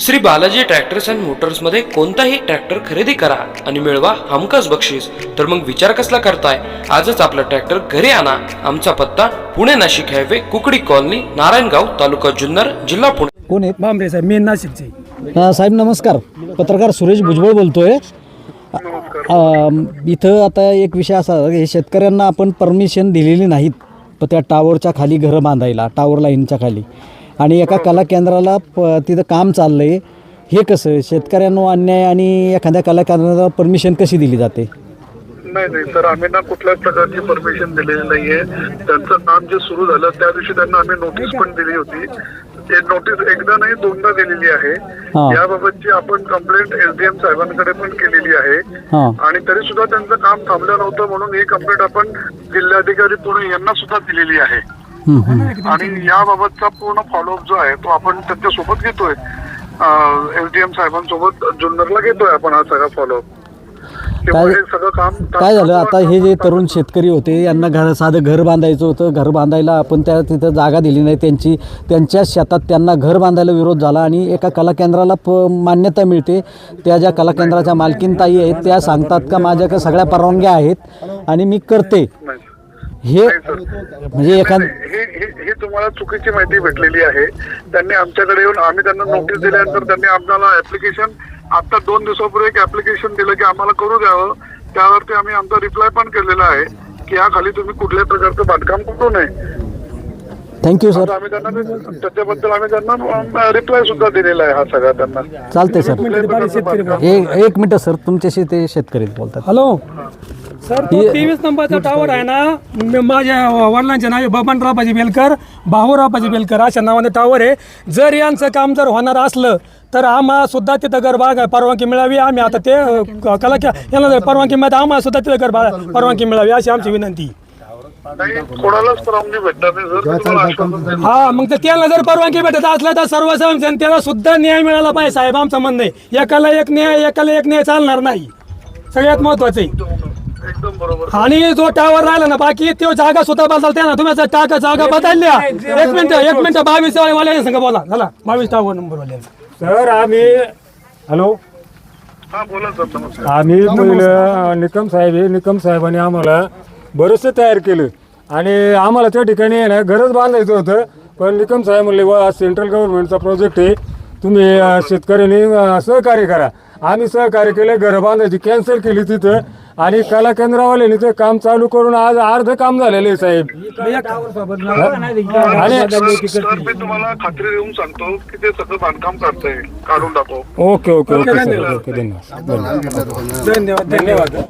Shri Balaji tractors and मोटर्समध्ये कोणताही tractor खरेदी करा आणि मिळवा हमखास बक्षीस. तर मग विचार कसला करताय? आजच आपला ट्रॅक्टर घरी आणा. आमचा पत्ता पुणे नाशिक हायवे कुकडी कॉलनी नारायणगाव तालुका जुन्नर जिल्हा पुणे. कोण आहेत? बांबरे साहेब मेन नाशिकचे. साहेब नमस्कार. पत्रकार सुरेश भुजबळ बोलतोय. इथं आता एक विषय असा हे शेतकऱ्यांना आपण परमिशन दिलेली नाहीत. प त्या टावरच्या खाली घरं बांधायला टावर लाईनच्या खाली. आणि एका कला केंद्राला प तिथं काम चाललं आहे हे कसं शेतकऱ्यांना अन्याय आणि एखाद्या कला केंद्राला परमिशन कशी दिली जाते? नाही नाही सर आम्ही ना कुठल्याच प्रकारची परमिशन दिलेली नाहीये. त्यांचं काम जे सुरू झालं त्या दिवशी त्यांना आम्ही नोटीस पण दिली होती. ते नोटीस एकदा नाही दोनदा दिलेली आहे. याबाबतची आपण कंप्लेंट एसडीएम साहेबांकडे पण केलेली आहे. आणि तरी सुद्धा त्यांचं काम थांबलं नव्हतं म्हणून ही कंप्लेंट आपण जिल्हाधिकारी पुणे यांना सुद्धा दिलेली आहे. आणि याबाबतचा पूर्ण फॉलोअप जो आहे तो आपण त्यांच्यासोबत घेतोय एसडीएम साहेबांसोबत जुन्नरला घेतोय आपण हा सगळा फॉलोअप काय- सगळं काम काय झालं? आता हे जे तरुण शेतकरी होते यांना घर साधं घर बांधायचं होतं. घर बांधायला आपण त्या तिथं जागा दिली नाही. त्यांची त्यांच्या शेतात त्यांना घर बांधायला विरोध झाला आणि एका कला केंद्राला प मान्यता मिळते. त्या ज्या कला केंद्राच्या मालकीनताई आहेत त्या सांगतात का माझ्याकडे सगळ्या परवानग्या आहेत आणि मी करते. हे म्हणजे एखाद हे हे- हे तुम्हाला चुकीची माहिती भेटलेली आहे. त्यांनी आमच्याकडे येऊन आम्ही त्यांना नोटीस दिल्यानंतर त्यांनी आम्हाला ऍप्लिकेशन आता दोन दिवसापूर्वी एक ऍप्लिकेशन दिलं की आम्हाला करू द्यावं. त्यावरती आम्ही आमचा रिप्लाय पण केलेला आहे की या खाली तुम्ही कुठल्याही प्रकारचं बांधकाम करू नये. थँक्यू सर आता आम्ही त्यांना ते- त्याच्याबद्दल आम्ही त्यांना रिप्लाय सुद्धा दिलेला आहे हा सगळा त्यांना. चालते सर कुठल्याही प्रकारचं बांधकाम एक एक मिनटं सर तुमच्याशी ते शेतकरी बोलतात. हॅलो सर तो तेवीस नंबरचा टावर आहे ना? म- माझ्या वडिलांचे नाव आहे बबनरावबाजी बेलकर भाऊरावबाजी बेलकर अशा नावाने टावर आहे. जर यांचं काम जर होणार असलं तर आम्हाला सुद्धा तिथं घर बाग परवानगी मिळावी. आम्ही आता ते कला यांना जर परवानगी मिळते आम्हाला सुद्धा तिथं घर बा- परवानगी मिळावी अशी आमची विनंती. हा मग तर त्याला जर परवानगी भेटत असलं तर सर्वसाधारण जनतेला सुद्धा न्याय मिळाला पाहिजे साहेब. आमचं म्हणणं आहे एकाला एक न्याय एकाला एक न्याय चालणार नाही. सगळ्यात महत्वाचं आहे. बरोबर. आणि जो टावर राहिला ना बाकी तो जागा सुद्धा बदलते ना तुम्ही टाका जागा बदलल्या. एक मिनिट एक मिनिट. बावीस वाल्या संग बोला. झाला बावीस टावर नंबर वाल्यांचा. सर आम्ही हॅलो? हा बोला सर नमस्कार. आम्ही पहिलं निकम साहेब आहे निकम साहेबांनी आम्हाला बरंचसं तयार केलं. आणि आम्हाला त्या ठिकाणी आहे ना घरच बांधायचं होतं. पण निकम साहेब म्हणले वा सेंट्रल गव्हर्नमेंटचा प्रोजेक्ट आहे. तुम्ही शेतकऱ्यांनी सहकार्य करा. आम्ही सहकार्य केलं घरं बांधायची कॅन्सल केली तिथं. आणि कला केंद्रावाल्याने ते काम चालू करून आज अर्ध काम झालेलं आहे साहेब. आणि सर मी तुम्हाला खात्री देऊन सांगतो की ते सगळं बांधकाम करतंय. काढून टाकू. ओके ओके ओके ओके धन्यवाद. धन्यवाद. धन्यवाद.